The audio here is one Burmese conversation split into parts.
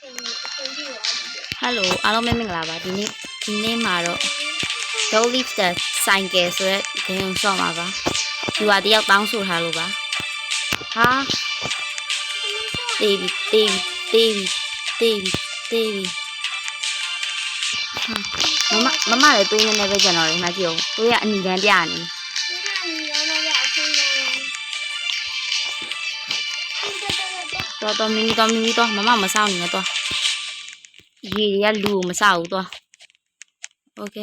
ချိန်အချိန်ကြီးရောဟယ်လိုအားလုံးပဲမင်္ဂလာပါဒီနေ့ဒီနေ့မှာတော့ Don't leave the cycle ဆိုတဲ့ဂိမ်းကိုဆော့မှာပါဒီဟာတယောက်တောင်းဆိုထားလို့ပါဟာတေးပြီတေးပြီတေးပြီတေးပြီတေးပြီဟာမမမမလည်းတွေးနေနေပဲကျွန်တော်လည်းမကြည့်အောင်တွေးရအနီတန်းပြနေဒီ တော်တော်မီမီတော်မီမီတော်မမမဆောက်နေနဲ့တော်ရေတွေကလူကိုမဆောက်ဘူးတော်โอเค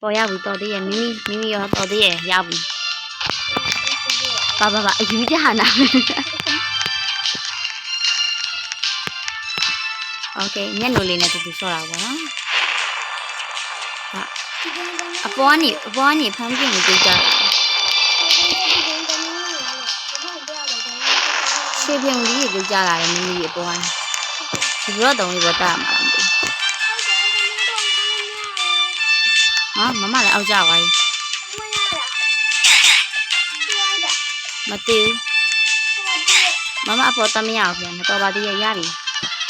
ပေါ်ရပြီတော်သေးရဲ့မိမိမိမိရောတော်သေးရဲ့ရပြီပါပါပါအယူကြဟာနာโอเคညက်နိုလေးနဲ့တူတူဆော့တာပေါ့နော်အပေါ်ကနေအပေါ်ကနေဖမ်းပြနေကြကြတာ ရှေ့ပြုံလေးတွေကြလာတယ်မိမိရဲ့အပေါ်ကနေဒီတော့တုံးလေးပေါ်တာမှာမသိဘူးဟာမမလည်းအောက်ကြပါ යි မသိဘူးမမအပေါ်တမရအောင်ပြန်မတော်ပါသေးရဲ့ရပြီ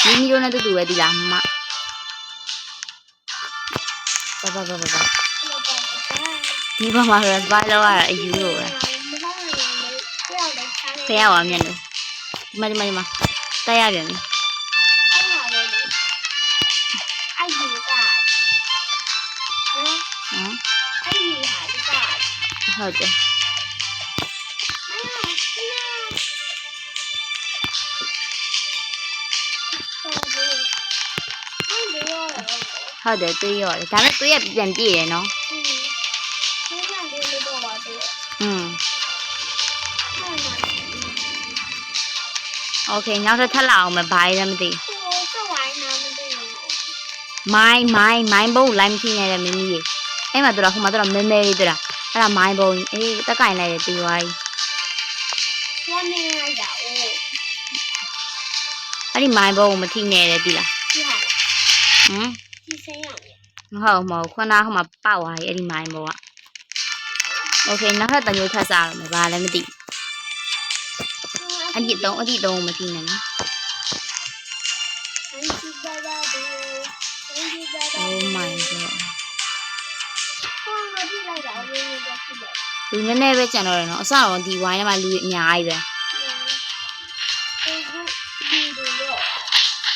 မိမိတို့နဲ့တူတူပဲဒီလားမမဘာဘာဘာဘာဘာဒီဘက်မှာဆိုစပိုင်လောက်ရတာအယူလို့ပဲဖះဝါမျက်နှာဒီမှာဒီမှာဒီမှာတက်ရပြန် ပြီဟမ်ဟုတ်တယ်ဟုတ်တယ်တွေးရောတယ်ဒါပေမဲ့တွေးရပြန်ပြည့်တယ် โอเคနောက်ထပ်ထပ်လာအောင်မဘာလဲမသိမိုင်းမိုင်းမိုင်းဘုံလိုင်းမကြည့်နေတယ်မင်းကြီးအဲ့မှာတို့ဟိုမှာတို့မဲမဲလေးတို့အဲ့ဒါမိုင်းဘုံအေးတက်ကင်လိုက်တယ်ပြီးသွားပြီအဲ့ဒီမိုင်းဘုံကိုမထိနေတယ်ပြီလားဟမ်မဟုတ်မဟုတ်ခုနကဟိုမှာပေါက်သွားပြီအဲ့ဒီမိုင်းဘုံကโอเคနောက်ထပ်တစ်မျိုးထပ်စားရမယ်ဘာလဲမသိ အဲ့ဒီတော့အဲ့ဒီတော့မထိနဲ့နော် Oh my god လူနည်းနည်းပဲကြံတော့တယ်နော်အစတော့ဒီဝိုင်းထဲမှာလူအများကြီးပဲ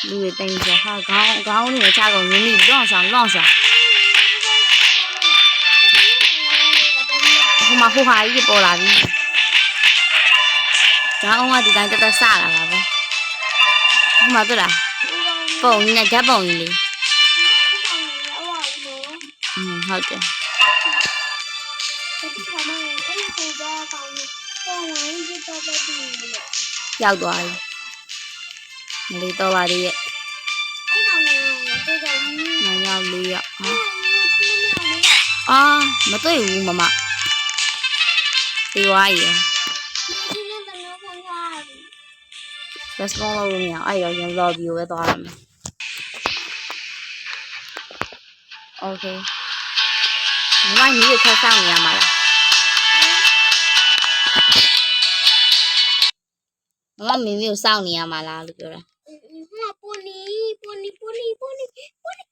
လူတွေတိမ်ဆိုဟာခေါင်းခေါင်းတွေချကုန်မြင်းမြလွန်ဆောင်လွန်ဆောင်ဟိုမှာဟိုဟာကြီးပေါ်လာပြီ ဒါအောင်ကဒီတိုင်းတက်တက်စလာတာပဲဟိုမှာတွေ့လားပုံကြီးနဲ့ဓာတ်ပုံကြီးလေးอืมဟုတ်တယ်ရောက်သွားပြီမလေးတော့ပါသေးရဲ့မရောက်လေးရောက်ဟာအာမတွေ့ဘူးမမဒီဝါကြီးရ response လုပ်လို့မရအောင်အဲ့တော့ရင် lobby ကိုပဲသွားရမယ် okay မမညီကိုခက်ဆောင်နေရမှာလားမမမင်းမျိုးစောင့်နေရမှာလားလို့ပြောတာပူနီပူနီပူနီပူနီပူနီ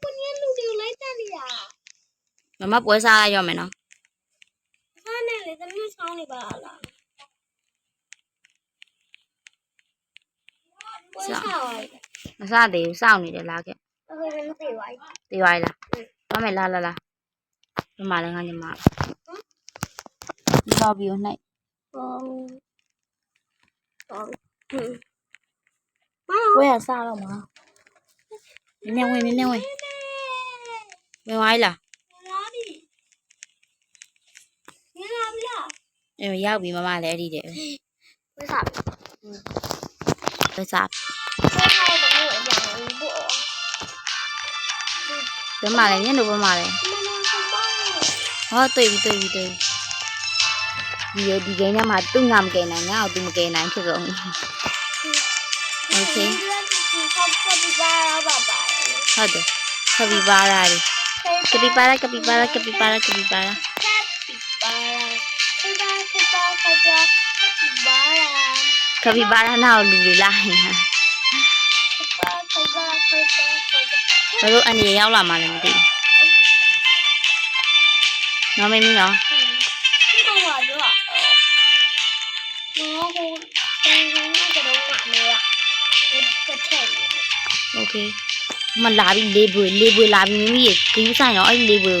ပူနီလူတွေလိုက်တယ်ညာမမပွဲစားလိုက်ရမယ်နော် ဟာနဲ့လေသမီးဆောင်းနေပါလားပွဲစားပါလေ မစသေးဘူးစောင့်နေတယ်လားခဲ့အခုလည်းမသိပါဘူးသိပါလားသွားမယ်လားလားလားဒီမှာလည်းငါညီမဒီတော့ပြီးတော့နှိုက်ဟုတ်ဟုတ်ဟင်းပွဲရစားတော့မှာနည်းနည်းဝင်နည်းနည်းဝင်ဝင်သွားလားလာပြီငါလာပြီလားအေးရောက်ပြီမမလည်းအဲ့ဒီတဲ့ပွဲစားပွဲစားပွဲစားတော့ဘယ်လိုအကြောင်းလဲပို့ဘယ်မှာလဲညနေဘယ်မှာလဲမနက်ဆုံးပါဟောတွေ့ပြီတွေ့ပြီတွေ့ပြီဒီရဒီကိန်းထဲမှာသူ့ငါမကယ်နိုင်ငါ့ကိုသူမကယ်နိုင်ဖြစ်ကုန်ပြီ Okay. ဆောက်ဆက်ပြီးပါတော့ပါပါဟုတ်တယ်ကပီပါရာလေးကပီပါရာကပီပါရာကပီပါရာကပီပါရာဆက် ပါပါပါ ဘယ်လိုအနေနဲ့ရောက်လာမှလည်းမသိဘူးနော်မင်းမင်းနော် ဒီကောင်ကရောငါကိုတင်းတင်းကတော့မှမရတစ်ချက် โอเคမလာပြီလေးပွေလေးပွေလာပြီမိမိရေဂယူးဆိုင်တော့အဲ့လေးပွေ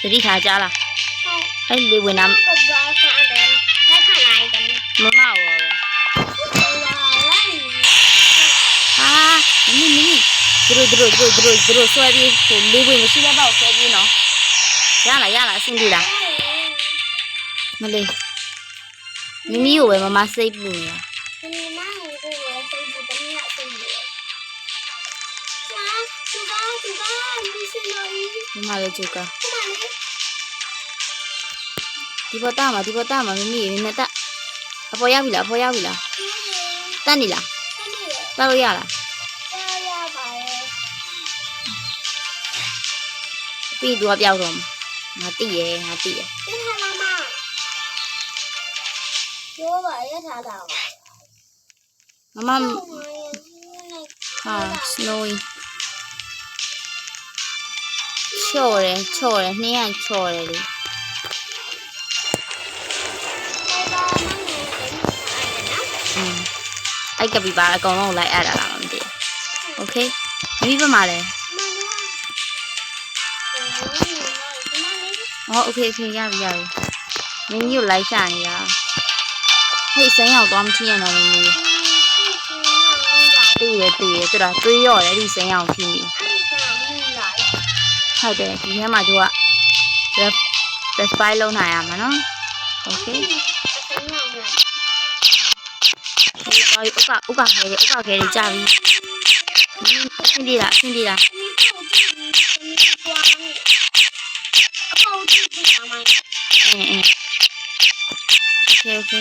ကိုသတိထားကြလား ဟုတ် အဲ့လေးပွေနာ သူတို့သူတို့သူတို့သူတို့ဆွဲပြီးဟိုလေးပွေမရှိတဲ့ဘောက်ဆွဲပြီးနော်ရလားရလားအဆင်ပြေလားမလေးမိမိကိုပဲမမစိတ်ပူနေတာဒီမှာကိုယ်စိတ်ဘူးတမီးအစိတ်ဘူးဟာသူကသူကဒီစလို့မမလည်းကြိုကဒီမှာလေဒီပေါ်တာမှာဒီပေါ်တာမှာမိမိရေနဲ့တက်အပေါ်ရောက်ပြီလားအပေါ်ရောက်ပြီလားတက်နေလားတမီးရတက်လို့ရလား ပြီးသူကပြောက်တော့မှာငါတိရဲငါတိရဲ ဒီဟာလာမပြောပါရထားတာပါ မမဟာ snowy ချော့တယ်ချော့တယ်နှင်းရချော့တယ်လေอืมအဲ့ကပီပါအကောင်လုံးကိုလိုက်အပ်တာလားမသိဘူးโอเคမိဘမှာလဲ ဟောโอเคโอเคရပြီရပြီမင်းကြီးကိုလိုက်ရှာနေတာဟေ့စမ်းရောက်သွားမထီးရတော့မင်းကြီးတည်ရတည်ရသူကတွေးရော့တယ်ဒီစမ်းရောက်ထီးနေဟုတ်တယ်ဒီထဲမှာသူက ref ref file လုံးနိုင်ရမှာနော်โอเคဒီပေါ်ဥကဥကခဲတယ်ဥကခဲတယ်ကြာပြီမင်းအဆင်ပြေလားအဆင်ပြေလား câu chứ không sợ mày ừ, ừ. ok ok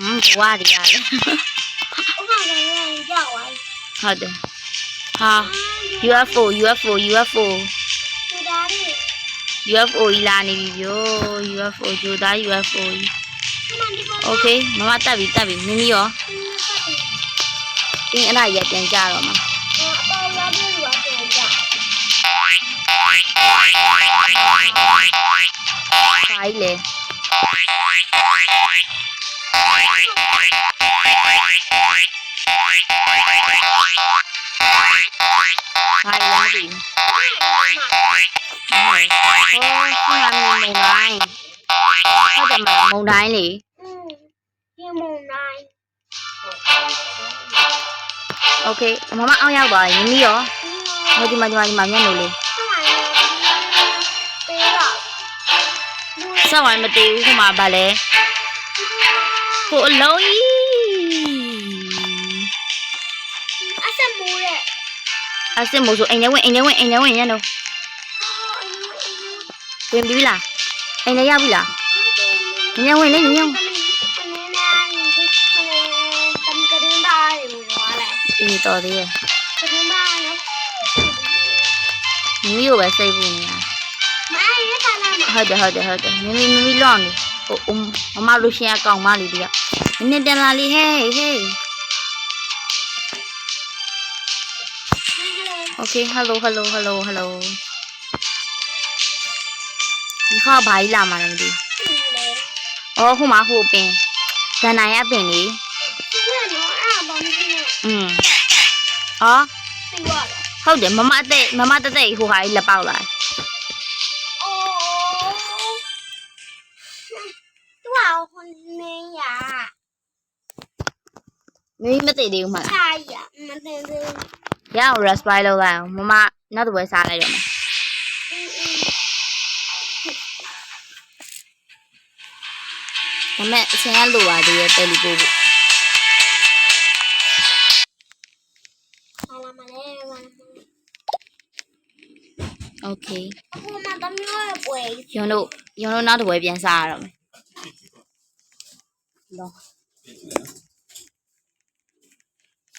ừ, qua thì dài lắm được ha UFO UFO UFO UFO ilani video UFO juda UFO ok mama tabi tabi mimi yo တင်အဲ့ဒါရပြန်ကြတော့မှာ ဘာကြီးလဲဘာကြီးလဲမသိဘူးဟုတ်ဟိုခုနကမုံတိုင်းဟုတ်တယ်မလားမုံတိုင်းလေ Okay မမအောင်ရောက် သွားပြီမင်းကြီးရောဟိုဒီမှာဒီမှာဒီမှာမျက်နှာလေးစောက်ဝိုင်းမတည်ဘူးခုမှဗာလဲဟိုအလုံးကြီးအဆက်မိုးတဲ့အစစ်မို့ဆိုအိမ်ထဲဝင်အိမ်ထဲဝင်အိမ်ထဲဝင်ညနေဝင်ပြီလားအိမ်ထဲရောက်ပြီလားညနေဝင်လေညနေတမကရင်ပါရေဝင်သွားလိုက်အေးတော်သေးရဲ့ကရင်ပါနော်မိမိကိုပဲစိတ်ပူနေတာမိုင်းရတာလားမ ဟုတ်တယ်ဟုတ်တယ်ဟုတ်တယ်မိမိမိမိလော့နေဟိုမမလို့ရှင်အကောင်မလေးတည်းကနည်းတန်လာလေးဟေးဟေး Okay hello hello hello hello ဒီခါဘာကြီးလာမှလည်းမသိဘူးအော်ဟိုမှာဟိုပင်ဇန်နိုင်ရပင်လေဒီကနော်အဲ့ဘာမဖြစ်နဲ့อืมအော်ပြီးသွားတယ်ဟုတ်တယ်မမအသက်မမတက်တက်ဟိုဟာကြီးလက်ပေါက်လာအိုး မင်းမသိသေးဘူးမလားချာရမတင်သေးရအောင် respire လုပ်လိုက်အောင်မမနောက်တစ်ပွဲစားလိုက်တော့မယ်ဘူးဒါပေမဲ့အချိန်ကလိုပါသေးရဲ့တယ်လီပို့ဖို့ဟာလာမလဲဘာ Okay အခုမှတမျိုးရဲ့ပွဲရုံတို့ရုံတို့နောက်တစ်ပွဲပြန်စားရတော့မယ်လော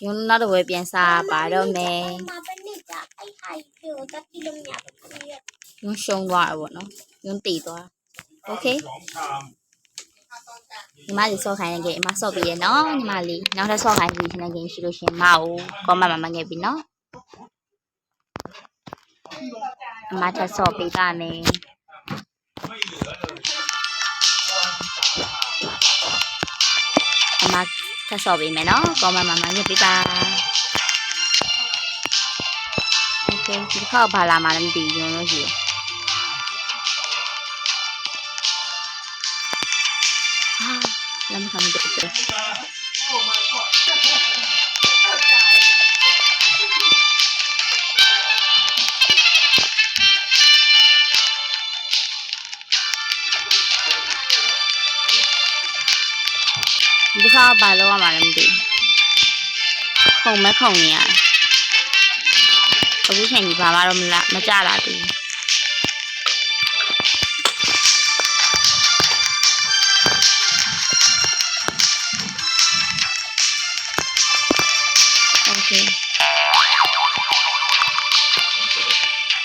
ရုံတို့နောက်တစ်ပွဲပြန်စားပါတော့မယ် မပနစ်တာအဲ့ဟိုက်ပြောတတိလုံးညာပဲ ရုံရှုံးသွားတာပေါ့နော်ရုံတည်သွား โอเคညီမလေးစော့ခိုင်းတဲ့ဂိမ်းအမစော့ပြီးရနော်ညီမလေးနောက်ထပ်စော့ခိုင်းပြီးရှင်တဲ့ဂိမ်းရှိလို့ရှင်မအောင်ကောမမမငယ်ပြီနော်အမထပ်စော့ပေးပါမယ် sa sobe me no koma mama nyo pita oke kita kau bala malam di yono sih ah lama kami terus dito. Hindi ka balo ka malam din. Kung may kung niya. Pag siya hindi pa maram la, matsala din. Okay.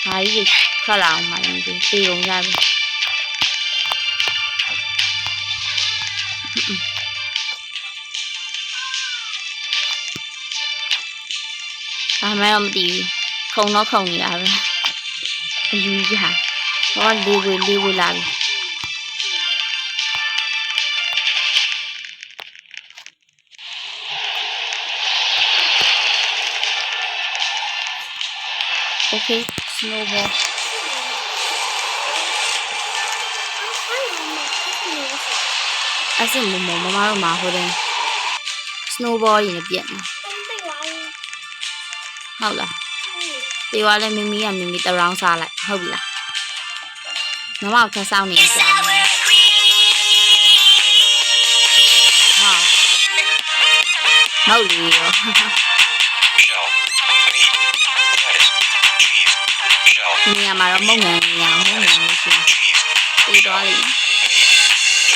ဟာကြီးထွက်လာအောင်မလို့ဒီပြေုံရပြီ ဘာမှတော့မသိဘူးခုံတော့ခုံနေတာပဲအယူကြီးဟာဟောလေးဝေးလေးဝေးလာပြီโอเค snowball အဲ့စမမမမတို့မှာဟိုတဲ့ snowball ရင်းနဲ့ပြက်နေ ဟုတ်လားဒီဝါလဲမိမိကမိမိတရောင်းစားလိုက်ဟုတ်ပြီလားမမကထပ်ဆောင်နေကြတယ်ဟာဟုတ်လေရော shell, meat, lettuce, cheese, shell, ဒီနေရာမှာတော့မုံငံနေရမုံငံလို့ရှိရင် cheese, ပြီးသွားလိမ့်မယ်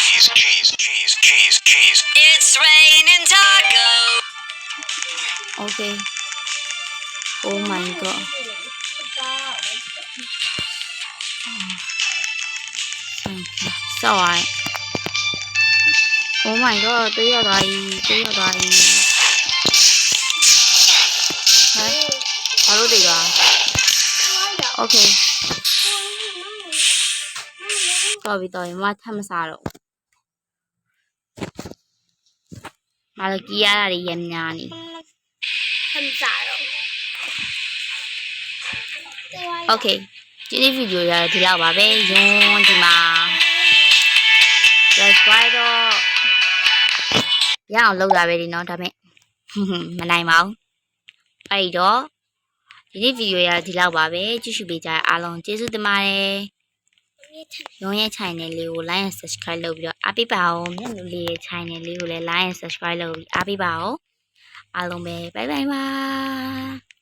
cheese, cheese, cheese, cheese, cheese. It's raining taco. okay oh my god ဆောက်ရိုင်း oh my god တွေးရသွားပြီတွေးရသွားပြီဟဲ့ဘာလို့တွေးသွား okay တော်ပြီတော်ပြီမမထပ်မစားတော့မလကီရ တာတွေရမ်းများနေ Okay ဒီနေ့ဗီဒီယိုရတော့ဒီလောက်ပါပဲယွန်းဒီမှာ subscribe တော့ရအောင်လုပ်တာပဲဒီနော်ဒါပေမဲ့မနိုင်ပါဘူးအဲ့ဒီတော့ဒီနေ့ဗီဒီယိုရတော့ဒီလောက်ပါပဲကြည့်ရှုပေးကြတဲ့အားလုံးကျေးဇူးတင်ပါတယ်ရုံးရဲ့ channel လေးကို like and subscribe လုပ်ပြီးတော့အားပေးပါဦးမျက်နှာလေးရဲ့ channel လေးကိုလည်း like and subscribe လုပ်ပြီးအားပေးပါဦးအားလုံးပဲ bye bye ပါ